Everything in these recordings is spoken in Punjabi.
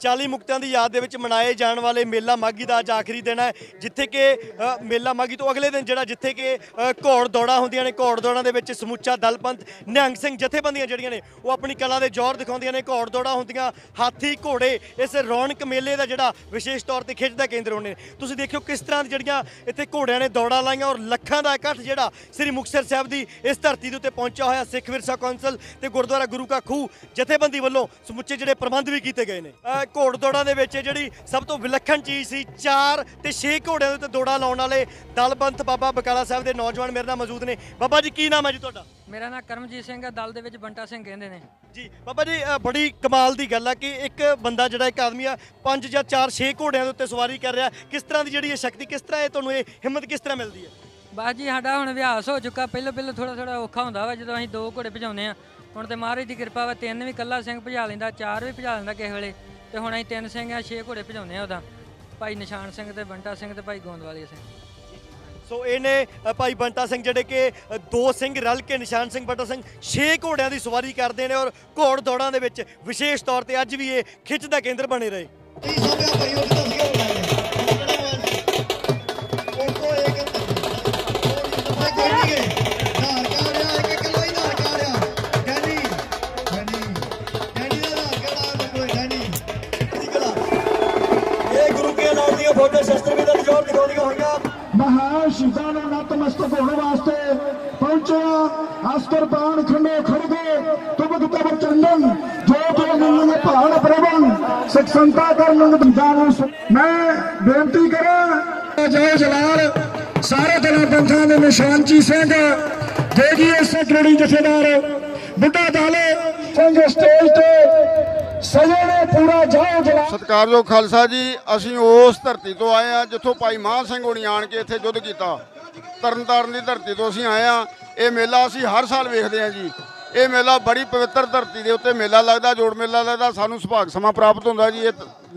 40 ਮੁਕਤਿਆਂ ਦੀ ਯਾਦ ਦੇ ਵਿੱਚ ਮਨਾਏ ਜਾਣ ਵਾਲੇ ਮੇਲਾ ਮਾਗੀ ਦਾ ਅੱਜ ਆਖਰੀ ਦਿਨ ਹੈ, ਜਿੱਥੇ ਕਿ ਮੇਲਾ ਮਾਗੀ ਤੋਂ ਅਗਲੇ ਦਿਨ ਜਿਹੜਾ ਜਿੱਥੇ ਕਿ ਘੋੜ ਦੌੜਾਂ ਹੁੰਦੀਆਂ ਨੇ, ਘੋੜ ਦੌੜਾਂ ਦੇ ਵਿੱਚ ਸਮੁੱਚਾ ਦਲਪੰਥ ਨਿਹੰਗ ਸਿੰਘ ਜਥੇਬੰਦੀਆਂ ਜਿਹੜੀਆਂ ਨੇ, ਉਹ ਆਪਣੀ ਕਲਾ ਦੇ ਜ਼ੋਰ ਦਿਖਾਉਂਦੀਆਂ ਨੇ, ਘੋੜ ਦੌੜਾਂ ਹੁੰਦੀਆਂ, ਹਾਥੀ, ਘੋੜੇ, ਇਸ ਰੌਣਕ ਮੇਲੇ ਦਾ ਜਿਹੜਾ ਵਿਸ਼ੇਸ਼ ਤੌਰ ਤੇ ਖਿੱਚ ਦਾ ਕੇਂਦਰ ਹੁੰਦੇ ਨੇ ਤੁਸੀਂ ਦੇਖਿਓ ਕਿਸ ਤਰ੍ਹਾਂ ਦੀ ਜਿਹੜੀਆਂ ਇੱਥੇ ਘੋੜਿਆਂ ਨੇ ਦੌੜਾਂ ਲਾਈਆਂ ਔਰ ਲੱਖਾਂ ਦਾ ਇਕੱਠ ਜਿਹੜਾ ਸ੍ਰੀ ਮੁਕਤਸਰ ਸਾਹਿਬ ਦੀ ਇਸ ਧਰਤੀ ਦੇ ਉੱਤੇ ਪਹੁੰਚਿਆ ਹੋਇਆ ਸਿੱਖ ਵਿਰਸਾ ਕੌਂਸਲ ਤੇ ਗੁਰਦੁਆਰਾ ਗੁਰੂ ਕਾ ਖੂਹ ਜਥੇਬੰਦੀ ਵੱਲੋਂ ਸਮੁੱਚੇ ਜਿਹੜੇ ਪ੍ਰਬੰਧ ਵੀ ਕੀਤੇ ਗਏ ਨੇ। ਘੋੜ ਦੌੜਾਂ ਦੇ ਵਿੱਚ ਜਿਹੜੀ ਸਭ ਤੋਂ ਵਿਲੱਖਣ ਚੀਜ਼ ਸੀ 4 ਤੇ 6 ਘੋੜਿਆਂ ਦੇ ਉੱਤੇ ਦੌੜਾਂ ਲਾਉਣ ਵਾਲੇ ਦਲਬੰਤ ਬਾਬਾ ਬਕਾਲਾ ਸਾਹਿਬ ਦੇ ਨੌਜਵਾਨ ਮੇਰੇ ਨਾਲ ਮੌਜੂਦ ਨੇ। ਬਾਬਾ ਜੀ ਕੀ ਨਾਮ ਹੈ ਜੀ ਤੁਹਾਡਾ? ਮੇਰਾ ਨਾਮ ਕਰਮਜੀਤ ਸਿੰਘ ਹੈ ਦਲ ਦੇ ਵਿੱਚ ਬੰਟਾ ਸਿੰਘ ਕਹਿੰਦੇ ਨੇ। ਜੀ ਬਾਬਾ ਜੀ ਬੜੀ ਕਮਾਲ ਦੀ ਗੱਲ ਹੈ ਕਿ ਇੱਕ ਬੰਦਾ ਜਿਹੜਾ ਇੱਕ ਆਦਮੀ ਆ ਪੰਜ ਜਾਂ 4 6 ਘੋੜਿਆਂ ਦੇ ਉੱਤੇ ਸਵਾਰੀ ਕਰ ਰਿਹਾ ਕਿਸ ਤਰ੍ਹਾਂ ਦੀ ਜਿਹੜੀ ਇਹ ਸ਼ਕਤੀ ਕਿਸ ਤਰ੍ਹਾਂ ਇਹ ਤੁਹਾਨੂੰ ਇਹ ਹਿੰਮਤ ਕਿਸ ਤਰ੍ਹਾਂ ਮਿਲਦੀ ਹੈ? ਬਸ ਜੀ ਸਾਡਾ ਹੁਣ ਅਭਿਆਸ ਹੋ ਚੁੱਕਾ ਪਹਿਲਾਂ ਪਹਿਲਾਂ ਥੋੜਾ ਥੋੜਾ ਔਖਾ ਹੁੰਦਾ ਵਾ ਜਦੋਂ ਅਸੀਂ ਦੋ ਘੋੜੇ ਭਜਾਉਂਦੇ ਆ ਹੁਣ ਤੇ ਮਹਾਰਾਜ ਦੀ ਕਿਰਪਾ ਵਾ ਤਿੰਨ ਵੀ ਕੱਲਾ ਸਿੰਘ ਭਜਾ ਲੈਂਦਾ ਚਾਰ ਵੀ ਭਜਾ ਲੈਂਦਾ ਕਿਸੇ ਵੇਲੇ। ਤੇ ਹੁਣ ਅਸੀਂ ਤਿੰਨ ਸਿੰਘ ਆ ਛੇ ਘੋੜੇ ਭਜਾਉਂਦੇ ਆ ਉਹਦਾ। ਭਾਈ ਨਿਸ਼ਾਨ ਸਿੰਘ ਤੇ ਬੰਟਾ ਸਿੰਘ ਤੇ ਭਾਈ ਗੋਂਦਵਾਲੀਆ ਸਿੰਘ। ਸੋ ਇਹਨੇ ਅ, ਭਾਈ ਬੰਟਾ ਸਿੰਘ ਜਿਹੜੇ ਕਿ ਅ, ਦੋ ਸਿੰਘ ਰਲ ਕੇ ਨਿਸ਼ਾਨ ਸਿੰਘ ਬੰਟਾ ਸਿੰਘ ਛੇ ਘੋੜਿਆਂ ਦੀ ਸਵਾਰੀ ਕਰਦੇ ਨੇ ਔਰ ਘੋੜ ਦੌੜਾਂ ਦੇ ਵਿੱਚ ਵਿਸ਼ੇਸ਼ ਤੌਰ ਤੇ ਅੱਜ ਵੀ ਇਹ ਖਿੱਚ ਦਾ ਕੇਂਦਰ ਬਣੇ ਰਹੇ। ਵੀ ਹੋਈਆਂ। ਮਹਾਨ ਸ਼ਹੀਦਾਂ ਨੂੰ ਨਤਮਸਤਕ ਹੋਣ ਵਾਸਤੇ ਪਹੁੰਚਿਆ ਅਸਕਰ ਬਾਣ ਖੰਡੇ ਖੜਗੇ ਤੁਬਕ ਤਬ ਚੰਦਨ, ਜੋ ਜੋ ਮੈਨੂੰ ਭਾਣ ਪ੍ਰਵਨ ਸਿੱਖ ਸੰਤਾ ਕਰਨ ਨੂੰ ਮੈਂ ਬੇਨਤੀ ਕਰਾਂ, ਜੈ ਜਲਾਲ, ਸਾਰੇ ਦਿਨਾਂ ਪੰਥਾਂ ਦੇ ਨਿਸ਼ਾਨਚੀ ਸਿੰਘ ਦੇਗੀਏ ਸੈਕਟਰੀ ਜਥੇਦਾਰ, ਬੁੱਢਾ ਦਾਲੇ ਸਿੰਘ ਸਟੇਜ ਤੇ ਸਜਣੇ ਪੂਰਾ ਜਾਓ ਜਲਾਲ ਸਤਿਕਾਰਯੋਗ ਖਾਲਸਾ ਜੀ, ਅਸੀਂ ਉਸ ਧਰਤੀ ਤੋਂ ਆਏ ਆ ਜਿੱਥੋਂ ਭਾਈ ਮਾਨ ਸਿੰਘ ਹੋਣੀ ਆਣ ਕੇ ਇੱਥੇ ਯੁੱਧ ਕੀਤਾ। ਤਰਨਤਾਰਨ ਦੀ ਧਰਤੀ ਤੋਂ ਅਸੀਂ ਆਏ ਆ ਇਹ ਮੇਲਾ ਅਸੀਂ ਹਰ ਸਾਲ ਵੇਖਦੇ ਆ ਜੀ। ਇਹ ਮੇਲਾ ਬੜੀ ਪਵਿੱਤਰ ਧਰਤੀ ਦੇ ਉੱਤੇ ਮੇਲਾ ਲੱਗਦਾ, ਜੋੜ ਮੇਲਾ ਲੱਗਦਾ। ਸਾਨੂੰ ਸੁਭਾਗ ਸਮਾਂ ਪ੍ਰਾਪਤ ਹੁੰਦਾ ਜੀ, ਇਹ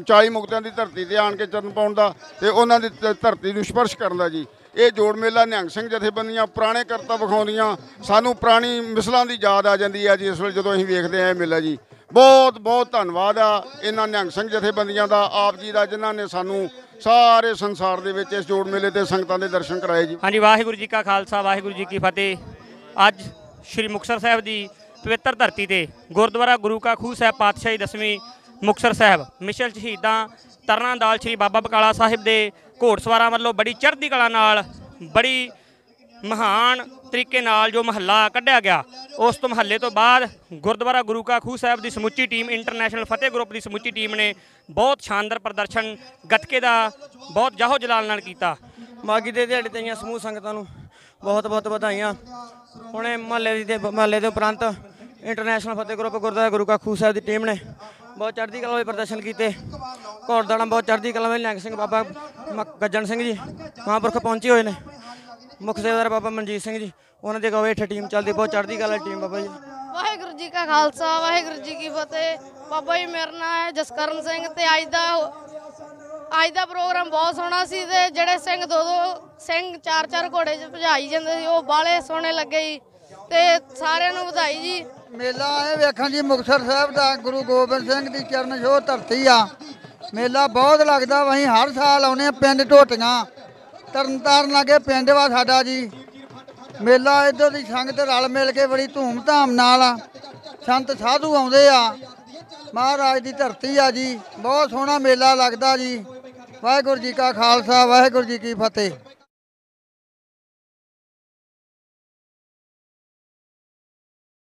40 ਮੁਕਤਿਆਂ ਦੀ ਧਰਤੀ ਤੇ ਆਣ ਕੇ ਚਰਨ ਪਾਉਣ ਦਾ ਤੇ ਉਹਨਾਂ ਦੀ ਧਰਤੀ ਨੂੰ ਸਪਰਸ਼ ਕਰਨ ਦਾ ਜੀ। ਇਹ ਜੋੜ ਮੇਲਾ ਨਿਹੰਗ ਸਿੰਘ ਜਥੇਬੰਦੀਆਂ, ਪੁਰਾਣੇ ਕਰਤਾ ਵਿਖਾਉਂਦੀਆਂ। ਸਾਨੂੰ ਪੁਰਾਣੀ ਮਿਸਲਾਂ ਦੀ ਯਾਦ ਆ ਜਾਂਦੀ ਆ ਜੀ, ਇਸ ਵੇਲੇ ਜਦੋਂ ਅਸੀਂ ਵੇਖਦੇ ਆ ਇਹ ਮੇਲਾ ਜੀ। ਬਹੁਤ ਬਹੁਤ ਧੰਨਵਾਦ ਆ ਇਹਨਾਂ ਨਿਹੰਗ ਸਿੰਘ ਜਥੇਬੰਦੀਆਂ ਦਾ, ਆਪ ਜੀ ਦਾ, ਜਿਨ੍ਹਾਂ ਨੇ ਸਾਨੂੰ ਸਾਰੇ ਸੰਸਾਰ ਦੇ ਵਿੱਚ ਇਸ ਜੋੜ ਮੇਲੇ ਤੇ ਸੰਗਤਾਂ ਦੇ ਦਰਸ਼ਨ ਕਰਾਏ ਜੀ। ਹਾਂਜੀ, ਵਾਹਿਗੁਰੂ ਜੀ ਕਾ ਖਾਲਸਾ, ਵਾਹਿਗੁਰੂ ਜੀ ਕੀ ਫਤਿਹ। ਅੱਜ ਸ੍ਰੀ ਮੁਕਤਸਰ ਸਾਹਿਬ ਦੀ ਪਵਿੱਤਰ ਧਰਤੀ ਤੇ ਗੁਰਦੁਆਰਾ ਗੁਰੂ ਕਾ ਖੂਹ ਸਾਹਿਬ ਪਾਤਸ਼ਾਹੀ ਦਸਵੀਂ ਮੁਕਤਸਰ ਸਾਹਿਬ, ਮਿਸ਼ਲ ਸ਼ਹੀਦਾਂ ਤਰਨਾ ਦਾਲ ਸ੍ਰੀ ਬਾਬਾ ਬਕਾਲਾ ਸਾਹਿਬ ਦੇ ਘੋੜਸਵਾਰਾਂ ਵੱਲੋਂ ਬੜੀ ਚੜ੍ਹਦੀ ਕਲਾ ਨਾਲ, ਬੜੀ ਮਹਾਨ ਤਰੀਕੇ ਨਾਲ ਜੋ ਮਹੱਲਾ ਕੱਢਿਆ ਗਿਆ। ਉਸ ਤੋਂ ਮਹੱਲੇ ਤੋਂ ਬਾਅਦ ਗੁਰਦੁਆਰਾ ਗੁਰੂ ਕਾ ਖੂਹ ਸਾਹਿਬ ਦੀ ਸਮੁੱਚੀ ਟੀਮ, ਇੰਟਰਨੈਸ਼ਨਲ ਫਤਿਹ ਗਰੁੱਪ ਦੀ ਸਮੁੱਚੀ ਟੀਮ ਨੇ ਬਹੁਤ ਸ਼ਾਨਦਾਰ ਪ੍ਰਦਰਸ਼ਨ ਗੱਤਕੇ ਦਾ ਬਹੁਤ ਜਾਹੋ ਜਲਾਲ ਨਾਲ ਕੀਤਾ। ਮਾਗੀ ਦੇ ਦਿਹਾੜੇ ਤੇ ਸਮੂਹ ਸੰਗਤਾਂ ਨੂੰ ਬਹੁਤ ਬਹੁਤ ਵਧਾਈਆਂ। ਹੁਣੇ ਮਹੱਲੇ ਦੇ ਮਹੱਲੇ ਦੇ ਉਪਰੰਤ ਇੰਟਰਨੈਸ਼ਨਲ ਫਤਿਹ ਗਰੁੱਪ, ਗੁਰਦੁਆਰਾ ਗੁਰੂ ਕਾ ਖੂਹ ਸਾਹਿਬ ਦੀ ਟੀਮ ਨੇ ਬਹੁਤ ਚੜ੍ਹਦੀ ਕਲਾ ਵਿੱਚ ਪ੍ਰਦਰਸ਼ਨ ਕੀਤੇ। ਘੋੜਦੌੜਾਂ ਬਹੁਤ ਚੜ੍ਹਦੀ ਕਲਾ ਵਿੱਚ ਨਿਹੰਗ ਸਿੰਘ ਬਾਬਾ ਮ- ਗੱਜਣ ਸਿੰਘ ਜੀ ਮਹਾਂਪੁਰਖ ਪਹੁੰਚੇ ਹੋਏ ਨੇ। ਮੁੱਖ ਸੇਵਾਦਾਰ ਬਾਬਾ ਮਨਜੀਤ ਸਿੰਘ ਜੀ। ਉਹਨਾਂ ਦੀ ਅਗਵਾਈ ਹੇਠ ਟੀਮ ਚੱਲਦੀ ਬਹੁਤ ਚੜ੍ਹਦੀ ਕਲਾ ਟੀਮ ਬਾਬਾ ਜੀ। ਵਾਹਿਗੁਰੂ ਜੀ ਕਾ ਖਾਲਸਾ ਵਾਹਿਗੁਰੂ ਜੀ ਕੀ ਫਤਿਹ। ਬਾਬਾ ਜੀ ਮੇਰਾ ਨਾਮ ਹੈ ਜਸਕਰਨ ਸਿੰਘ ਤੇ ਅੱਜ ਦਾ ਅੱਜ ਦਾ ਪ੍ਰੋਗਰਾਮ ਬਹੁਤ ਸੋਹਣਾ ਸੀ ਤੇ ਜਿਹੜੇ ਸਿੰਘ ਦੋ ਦੋ ਸਿੰਘ ਚਾਰ ਚਾਰ ਘੋੜੇ 'ਚ ਭਜਾਈ ਜਾਂਦੇ ਸੀ ਉਹ ਬਾਲੇ ਸੋਹਣੇ ਲੱਗੇ ਜੀ ਤੇ ਸਾਰਿਆਂ ਨੂੰ ਵਧਾਈ ਜੀ। ਮੇਲਾ ਇਹ ਵੇਖਣ ਜੀ ਮੁਕਤਸਰ ਸਾਹਿਬ ਦਾ ਗੁਰੂ ਗੋਬਿੰਦ ਸਿੰਘ ਦੀ ਚਰਨ ਛੋਹ ਧਰਤੀ ਆ। ਮੇਲਾ ਬਹੁਤ ਲੱਗਦਾ ਵਾ ਅਸੀਂ ਹਰ ਸਾਲ ਆਉਨੇ ਆ ਪਿੰਡ ਢੋਟੀਆਂ। ਤਰਨਤਾਰਨ ਲਾਗੇ ਪਿੰਡ ਵਾ ਸਾਡਾ ਜੀ। ਮੇਲਾ ਇੱਧਰ ਦੀ ਸੰਗਤ ਰਲ ਮਿਲ ਕੇ ਬੜੀ ਧੂਮ ਧਾਮ ਨਾਲ ਆ। ਸੰਤ ਸਾਧੂ ਆਉਂਦੇ ਆ। ਮਹਾਰਾਜ ਦੀ ਧਰਤੀ ਆ ਜੀ। ਬਹੁਤ ਸੋਹਣਾ ਮੇਲਾ ਲੱਗਦਾ ਜੀ। ਵਾਹਿਗੁਰੂ ਜੀ ਕਾ ਖਾਲਸਾ, ਵਾਹਿਗੁਰੂ ਜੀ ਕੀ ਫਤਿਹ।